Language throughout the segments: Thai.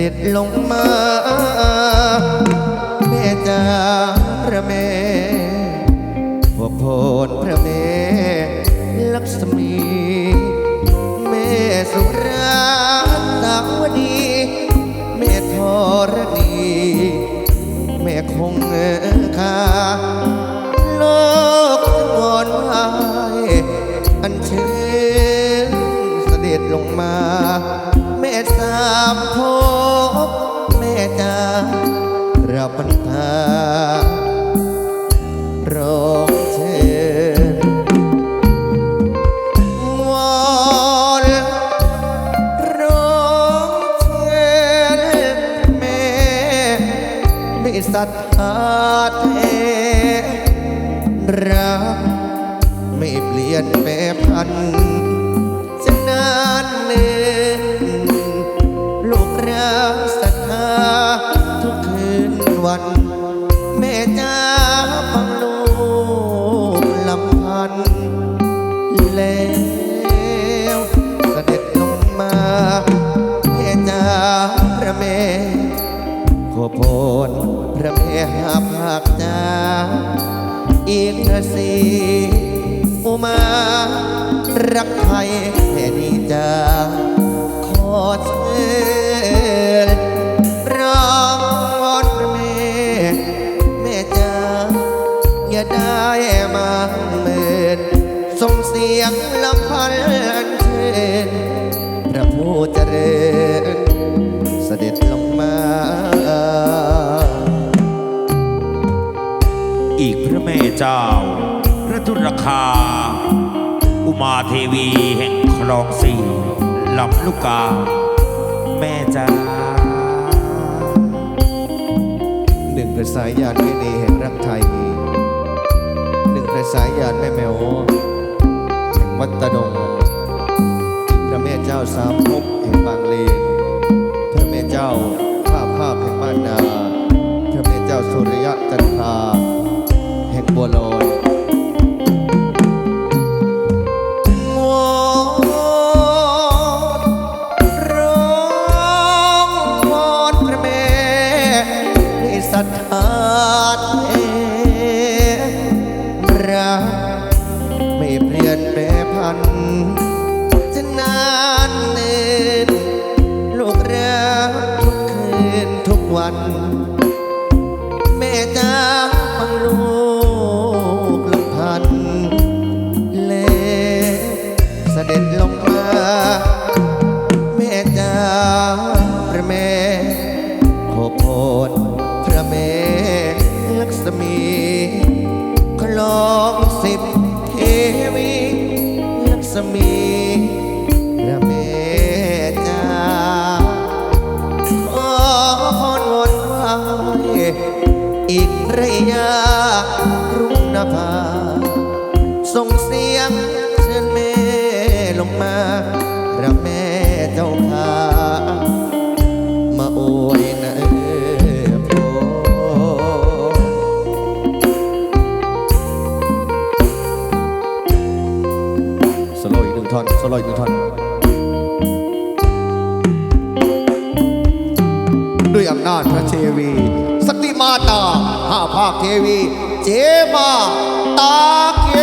ด็จลงมาแม่จ้าพระแม่พวกโพนพระแม่ลักษมี แม่สุราสาวดี แม่ธรณี แม่คงคา แม่หาภาคจาอีกระสีอุมา รักไทยแผ่ดีจาขอเชิญร้องวอนพระแม่ แม่จ้าอย่าได้มาเมินส่งเสียงลำพัน เจ้า พระทุรคา อุมาเทวีแห่งคลองสี่ลำลูกกา แม่จ้าหนึ่งพระสายญาณแม่เนแห่งรักไทย หนึ่งพระสายญาณแม่แมวแห่งวัดตะดงพระแม่เจ้าสามภพแห่งบางเลนพระแม่เจ้าข้าภาพแห่งบ้านนาพระแม่เจ้าสุริยะจันทรา บัวลอยวอนร้องวอนพระแม่ให้ศรัทธาเทรักไม่เปลี่ยนแปรพันจะนานเนินลูกรักทุกคืนทุกวัน ส่งเสียงเชิญแม่ลงมาระแม่เจ้าขามาโอยนะเออโพสโลอีกหนึ่งท่อนสโลอีกหนึ่งท่อนด้วยอำนาจพระเทวีสติมาตาห้าภาคเทวี เจมาตาเก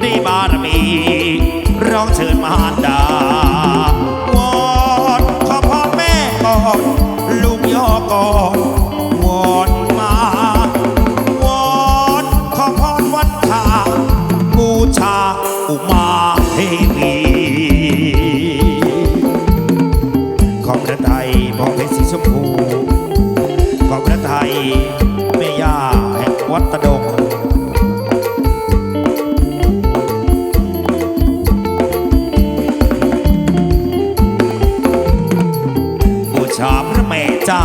ได้บารมีร้องเชิญมารดาวอนขอพ่อแม่ก่อน ลูกย่อก่อน สามพระแม่เจ้า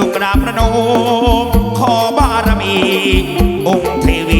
ลูกกราบพระนมขอบารมีองค์เทวี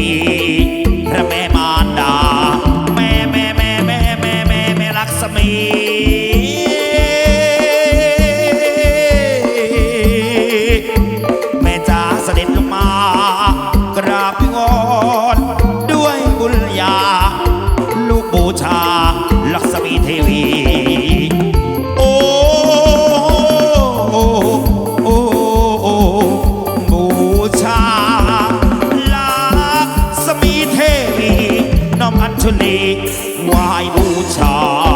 ทะเลไหว้บูชา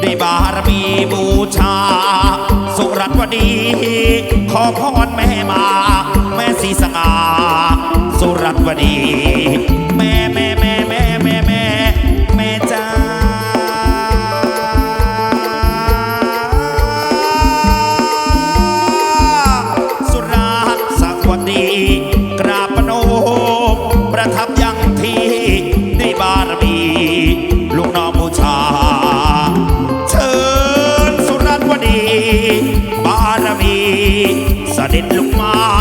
ได้บารมีบูชา สุรัตวดี ขอพรแม่มา แม่สีสง่าสุรัตวดี เด็ดลูกมา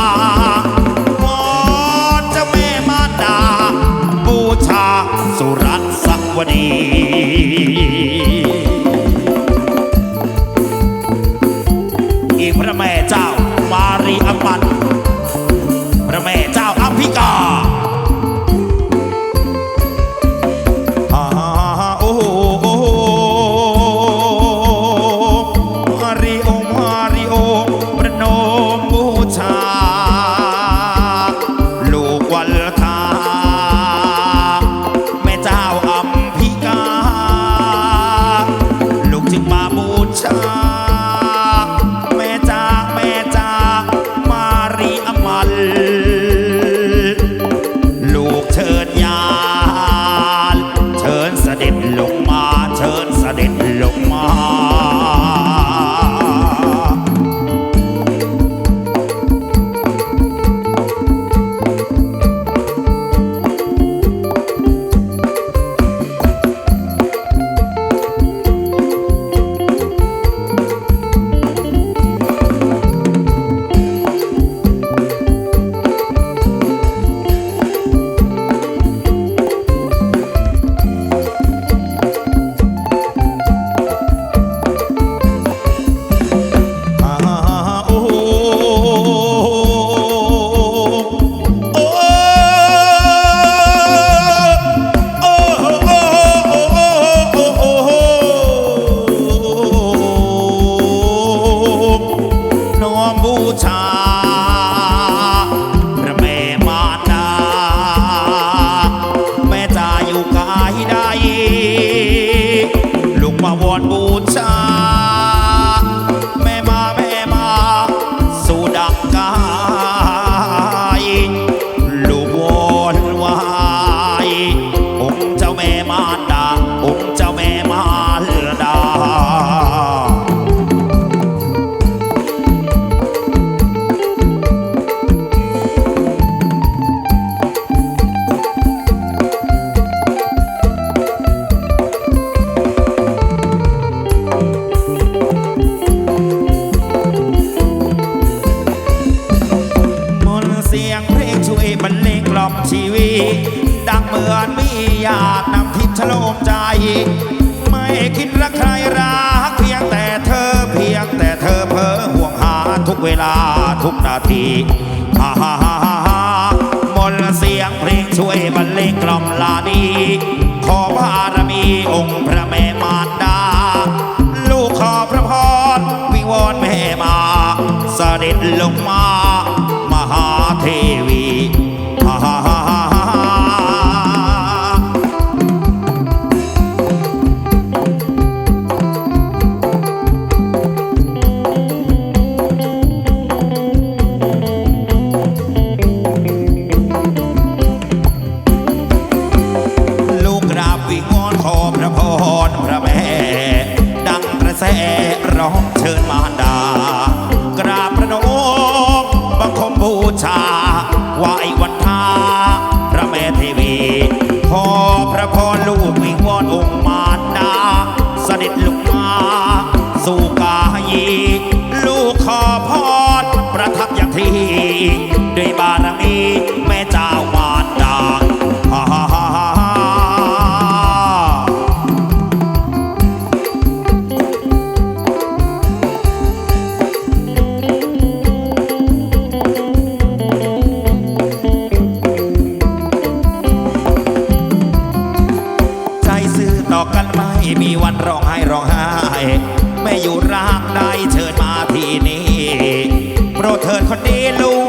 ุกนาทีฮ่าฮ่าฮ่าฮ่าฮ่ามนเสียงเพลงช่วยบรรเลงกล่อมลาดี ขอบารมีองค์พระแม่มารดา ลูกขอพระพรวิวอนแม่มา เสด็จลงมา วิงวอนองค์มาดาเสด็จลุ โปรดเถิดคนดีลูก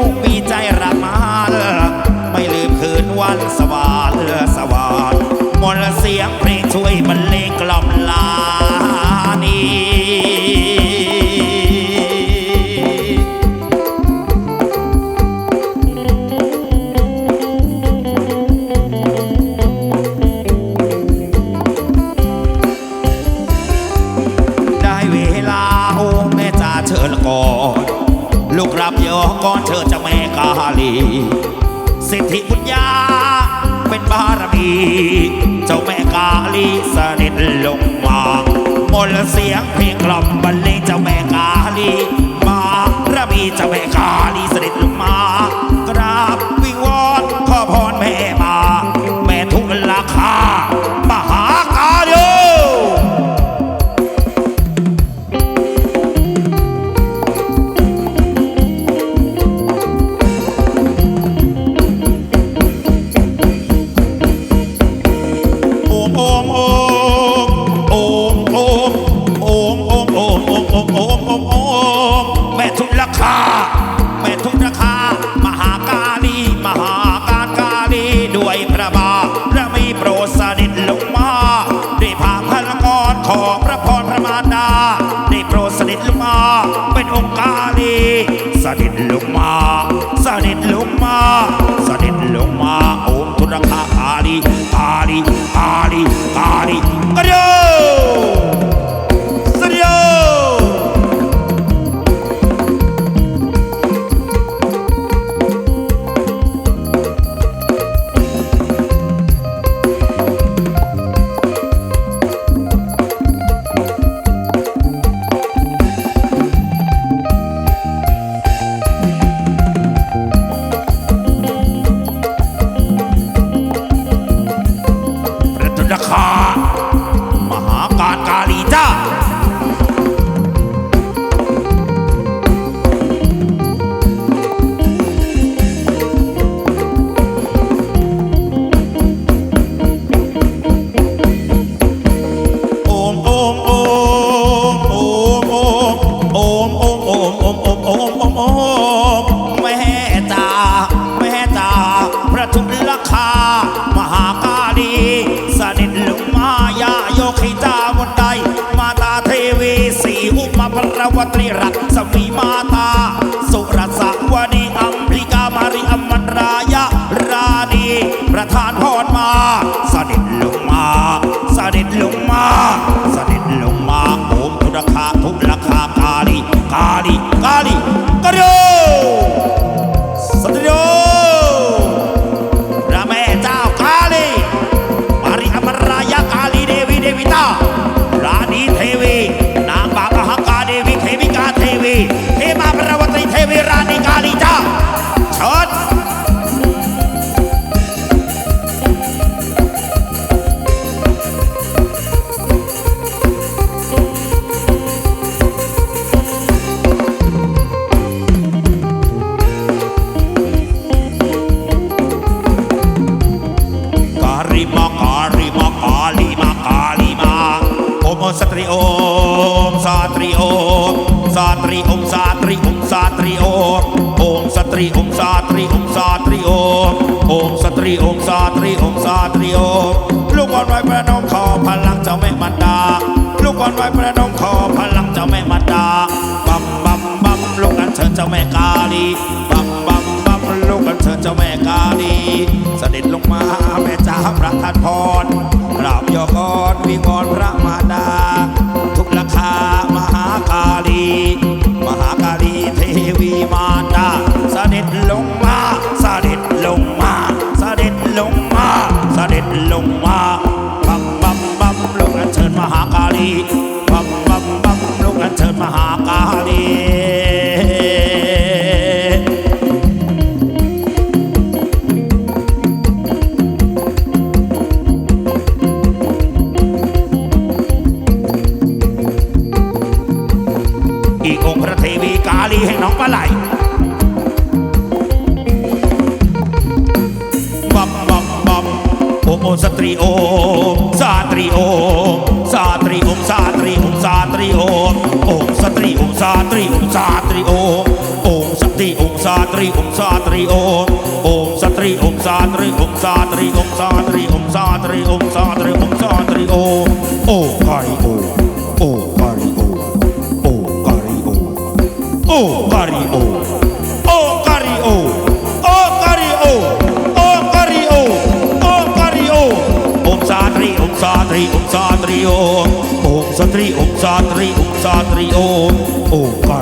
เจ้าแม่กาลีสนิทลงมามนเสียงเพลงกล่อมบรรเลงเจ้าแม่กาลีมาพระมีเจ้าแม่กาลีสนิทลง oh, oh. oh สตรีโอมสาตรีโอมสาตรีโอมสาตรีโอมสาตรีโอมโอมสตรีโอมสาตรีโอมสาตรีโอมโอมสตรีโอมสาตรีโอมสาตรีโอมลูกบอลไว้ประนมขอพลังเจ้าแม่มันดา ลูกบอลไว้ประนมขอพลังเจ้าแม่มันดาบัมบัมบัมลูกอันเชิญเจ้าแม่กาลีบัมบัมบัมลูกอันเชิญเจ้าแม่กาลีเสด็จลงมาแม่จ้าพระทานพรกราบยอกรวิงวอนพระมารดา เทวีมารดาเสด็จลงมาเสด็จลงมาเสด็จลงมาเสด็จลงมาบัมบัมบัมลงอัญเชิญมหากาลี มโอสตรีโอมสาตรีโอมสาตรีโอมสาตรีโอมสาตรีโอมโอมสตรีโอมสาตรีโอมสาตรีโอมโอมสตรีโอมสาตรีโอมสาตรีโอมโอมสตรีโอมสาตรีโอมสาตรีโอมสาตรีโอมสาตรีโอมสาตรีโอมสาตรีโอมโอคาริโอโอคาริโอโอคาริโอโอ้กาลิโอ ตรีโอโอมสตรีโอมสตรีโอมสตรีโอโอ้กา